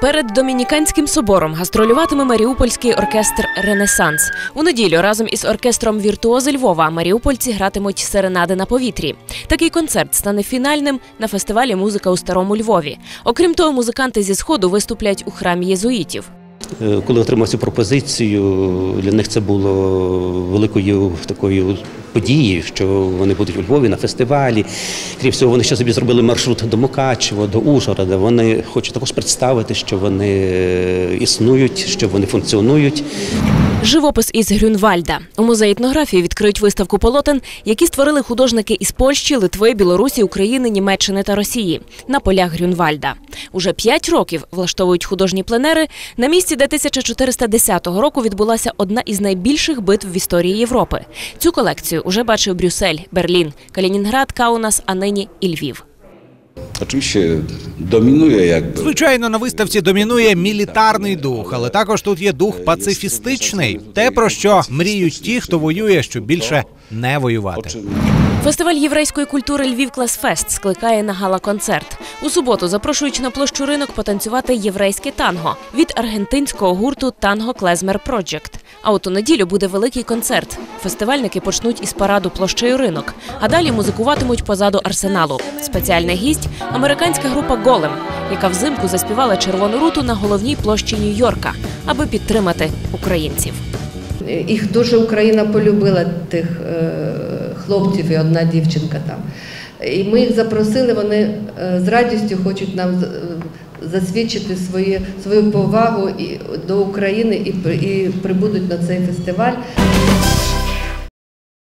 Перед домініканським собором гастролюватиме Маріупольський оркестр Ренесанс. У неділю разом із оркестром Віртуози Львова маріупольці гратимуть серенади на повітрі. Такий концерт стане фінальним на фестивалі Музика у старому Львові. Окрім того, музиканти зі сходу виступлять у храмі єзуїтів. Е, Коли отримав цю пропозицію, для них це було великою такою подією, що вони будуть у Львові на фестивалі. Крім всього, вони ще собі зробили маршрут до Мукачева, до Ужгорода. Вони хочуть також представити, що вони е, існують, що вони функціонують. Живопис із Грюнвальда. У музеї етнографії відкриють виставку полотен, які створили художники із Польщі, Литви, Білорусі, України, Німеччини та Росії на полях Грюнвальда. Уже п'ять років влаштовують художні пленери на місці, де 1410 року відбулася одна із найбільших битв в історії Європи. Цю колекцію уже бачив Брюссель, Берлін, Калінінград, Каунас, а нині і Львів. Oczywiście dominuje jakby. Звичайно, на виставці домінує мілітарний дух, але також тут є дух пацифістичний, те про що мріють ті, хто воює, щоб більше не воювати. Фестиваль єврейської культури Львів Класфест скликає на гала-концерт. У суботу запрошують на площу ринок потанцювати єврейське танго від аргентинського гурту Танго Клезмер Project. А от у неділю буде великий концерт. Фестивальники почнуть із параду площею ринок, а далі музикуватимуть позаду арсеналу. Спеціальний гість американська група Голем, яка взимку заспівала червону руту на головній площі Нью-Йорка, аби підтримати українців. Їх дуже Україна полюбила тих е, хлопців і одна дівчинка там. І ми їх запросили, вони е, з радістю хочуть нам е, засвідчити свої, свою повагу і, до України і, і прибудуть на цей фестиваль.